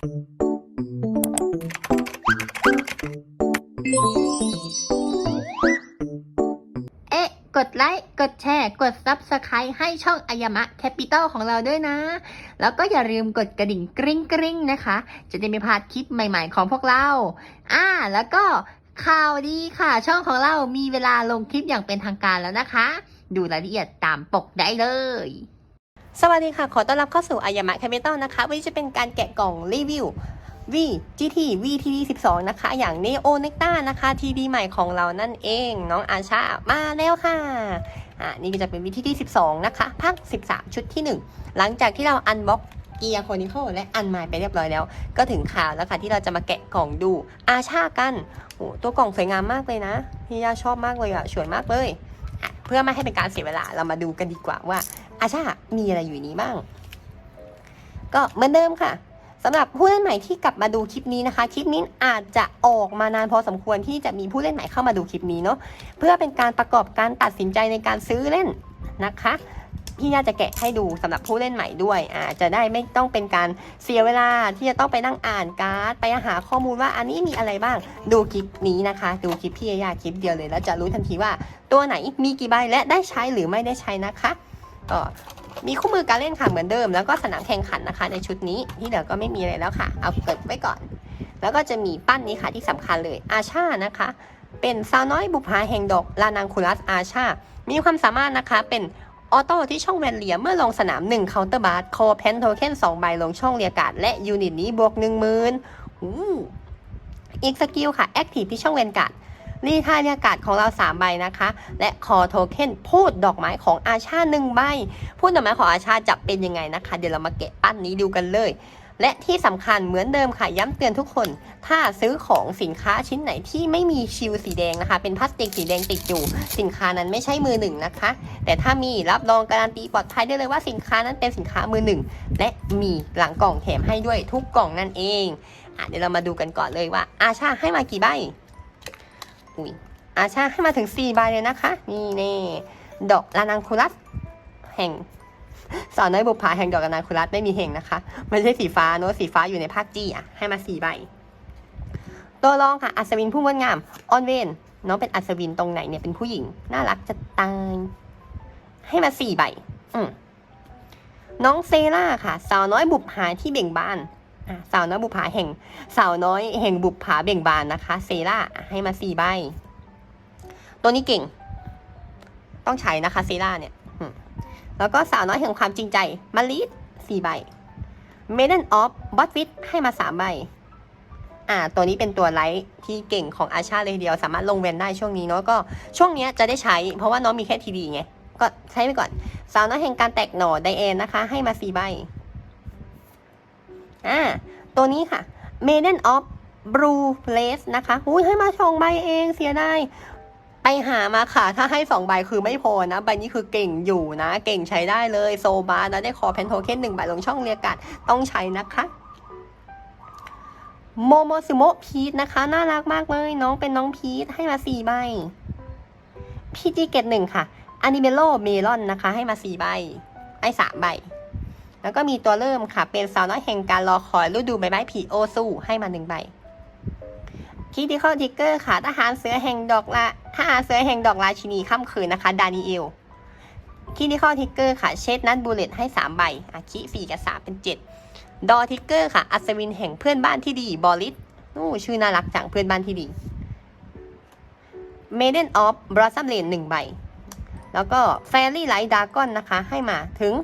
เอ๊ะ กดไลค์ กดแชร์ กด Subscribe ให้ช่องอายามะแคปิตอลของเราด้วยนะ แล้วก็อย่าลืมกดกระดิ่งกริ๊งกริ๊งนะคะ จะได้ไม่พลาดคลิปใหม่ๆของพวกเรา อ่า แล้วก็ข่าวดีค่ะ ช่องของเรามีเวลาลงคลิปอย่างเป็นทางการแล้วนะคะ ดูรายละเอียดตามปกได้เลย สวัสดีค่ะ ขอต้อนรับเข้าสู่อายามะแคปิตอลนะคะ วันนี้จะเป็นการแกะกล่องรีวิว V GT VTD 12 นะคะ อย่าง Neo Necta นะคะ TD ใหม่ของเรานั่นเอง น้องอาชามาแล้วค่ะ อ่านี่ก็จะเป็น VTD 12 นะคะ ภาค 13 ชุดที่ 1 หลังจากที่เราอันบ็อกเกียร์โคนิคและอันไมไปเรียบร้อยแล้ว ก็ถึงข่าวแล้วค่ะ ที่เราจะมาแกะกล่องดูอาชากันโอ้ตัวกล่องสวยงามมากเลยนะพี่ยาชอบมากเลยอะสวยมากเลย เพื่อไม่ให้เป็นการเสียเวลาเรามาดูกันดีกว่าว่า อาชามีอะไรอยู่นี้บ้าง ก็เหมือนเดิมค่ะสำหรับผู้เล่นใหม่ที่กลับมาดูคลิปนี้นะคะ คลิปนี้อาจจะออกมานานพอสมควรที่จะมีผู้เล่นใหม่เข้ามาดูคลิปนี้เนาะเพื่อเป็นการประกอบการตัดสินใจในการซื้อเล่นนะคะพี่น่าจะแกะให้ดูสำหรับผู้เล่นใหม่ด้วยอาจจะได้ไม่ต้องเป็นการเสียเวลาที่จะต้องไปนั่งอ่านการ์ด ไปหาข้อมูลว่าอันนี้มีอะไรบ้าง ดูคลิปนี้นะคะ ดูคลิปพี่ยาคลิปเดียวเลย แล้วจะรู้ทันทีว่าตัวไหนมีกี่ใบและได้ใช้หรือไม่ได้ใช้นะคะ ก็มีคู่มือการเล่นค่ะเหมือนเดิม แล้วก็สนามแข่งขันนะคะ ในชุดนี้ที่เหลือก็ไม่มีอะไรแล้วค่ะ เอาเกิดไว้ก่อน แล้วก็จะมีปั้นนี้ค่ะที่สำคัญเลยอาชานะคะ เป็นสาวน้อยบุพาแห่งดอกลานังคูลัสอาชา มีความสามารถนะคะเป็นออโต้ที่ช่องแวนเลียเมื่อลงสนาม1เคาน์เตอร์บาร์คอแพนโทเค็น2ใบลงช่องเรียกาศและยูนิตนี้บวก1 0,000อู้อีกสกิลค่ะแอคทีฟที่ช่องแวนการ์ด รีทายเรียกาศของเรา 3 ใบนะคะ และคอโทเค็นพูดดอกไม้ของอาชา1ใบ พูดดอกไม้ของอาชาจะเป็นยังไงนะคะ เดี๋ยวเรามาแกะปั้นนี้ดูกันเลย และที่สำคัญเหมือนเดิมค่ะย้ำเตือนทุกคน ถ้าซื้อของสินค้าชิ้นไหนที่ไม่มีชิลสีแดงนะคะ เป็นพลาสติกสีแดงติดอยู่ สินค้านั้นไม่ใช่มือหนึ่งนะคะ แต่ถ้ามีรับรองการันตีปลอดภัยได้เลยว่าสินค้านั้นเป็นสินค้ามือหนึ่งและมีหลังกล่องแถมให้ด้วยทุกกล่องนั่นเองอะเดี๋ยวเรามาดูกันก่อนเลยว่าอาชาให้มากี่ใบ อุ้ยอาชาให้มาถึง 4 ใบเลยนะคะ นี่เน่ดอกลานังคูลัสแห่งสาวน้อยบุปผาแห่งดอกอนาคุรัสไม่มีเฮงนะคะ ไม่ใช่สีฟ้าเนอะสีฟ้าอยู่ในภาคจีอะให้มาสี่ใบ ตัวรองค่ะ อัศวินผู้งดงามออนเวนน้องเป็นอัศวินตรงไหนเนี่ยเป็นผู้หญิง น่ารักจะตาย ให้มาสี่ใบ อืมน้องเซล่าค่ะ สาวน้อยบุปผาที่เบ่งบาน สาวน้อยบุปผาแห่งสาวน้อยแห่งบุปผาเบ่งบานนะคะ เซล่าให้มาสี่ใบ ตัวนี้เก่ง ต้องใช้นะคะเซล่าเนี่ยแล้วก็สาวน้อยแห่งความจริงใจมาลิสสี่ใบ Maiden of b o t w i t ให้มาสามใบ อ่า ตัวนี้เป็นตัวไลท์ที่เก่งของอาชาเลยเดียว สามารถลงเวนได้ช่วงนี้เนาะก็ช่วงนี้จะได้ใช้ เพราะว่าน้องมีแค่ทีดีไง ก็ใช้ไปก่อน สาวน้อยแห่งการแตกหน่อไดเอนนะคะ ให้มาสี่ใบ อ่าตัวนี้ค่ะ Maiden of Blue Place นะคะอุ้ยให้มาสองใบเองเสียดายไปหามาค่ะ ถ้าให้สองใบคือไม่พอนะ ใบนี้คือเก่งอยู่นะ เก่งใช้ได้เลยโซบานะได้คอแพนโทเค็นหนึ่งใบลงช่องเรียกกัดต้องใช้นะคะโมโมซุโมพีทนะคะ น่ารักมากเลย น้องเป็นน้องพีทให้มาสี่ใบพีจีเกตหนึ่งค่ะอนิเมโลเมลอนนะคะ ให้มาสี่ใบไอ้สามใบ แล้วก็มีตัวเริ่มค่ะ เป็นสาวน้อยแห่งการรอคอยฤดูใบไม้ผลิโอซูให้มาหนึ่งใบคิติคอลทิกเกอร์ค่ะทหารเสือแห่งดอกละทหารเสือแห่งดอกราชินีค่ำคืนนะคะ ดานิเอลคิติคอลทิกเกอร์ค่ะเชดนัทบูเลตให้ 3 ใบอาคิสี่กับสามเป็น 7 ดอทิกเกอร์ค่ะ อัศวินแห่งเพื่อนบ้านที่ดี บอลิสนู่ชื่อน่ารักจังเพื่อนบ้านที่ดี Maiden of Blossom Lane หนึ่งใบ แล้วก็ Fairy Light Dragon นะคะ ให้มาถึง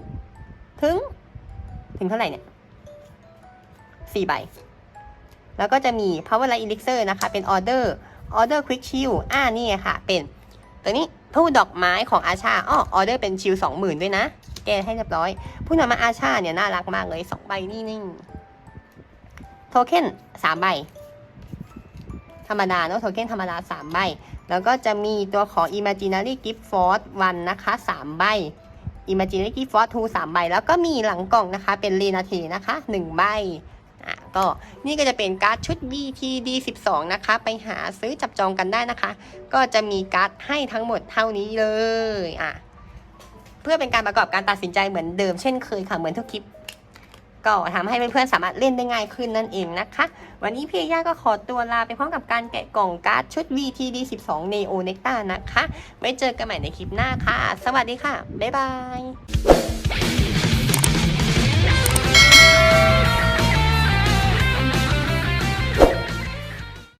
ถึง ถึงเท่าไหร่เนี่ยสี่ใบ แล้วก็จะมี Power Light Elixir นะคะ เป็น Order Order Quick Shield อ่านี่ค่ะ เป็น ตัวนี้ผู้ดอกไม้ของอาชาอ้อออเดอร์เป็นชิลสองหมื่นด้วยนะ แกให้เรียบร้อย ผู้นำมาอาชาเนี่ยน่ารักมากเลยสองใบนี่นิ่งโทเค็นสามใบ ธรรมดาเนอะโทเค็นธรรมดาสามใบ แล้วก็จะมีตัวของ Imaginary Gift Force 1นะคะสามใบ Imaginary Gift Force 2 3ใบ แล้วก็มีหลังกล่องนะคะ เป็นเรเนทีนะคะหนึ่งใบอะก็นี่ก็จะเป็นการ์ดชุด BTD 12 นะคะ ไปหาซื้อจับจองกันได้นะคะ ก็จะมีการ์ดให้ทั้งหมดเท่านี้เลยอะเพื่อเป็นการประกอบการตัดสินใจเหมือนเดิมเช่นเคยค่ะ เหมือนทุกคลิป ก็ทำให้เพื่อนๆสามารถเล่นได้ง่ายขึ้นนั่นเองนะคะ วันนี้พี่ย่าก็ขอตัวลาไปพร้อมกับการแกะกล่องการ์ดชุด VTD 12 Neo Necta นะคะ ไว้เจอกันใหม่ในคลิปหน้าค่ะ สวัสดีค่ะ บ๊ายบาย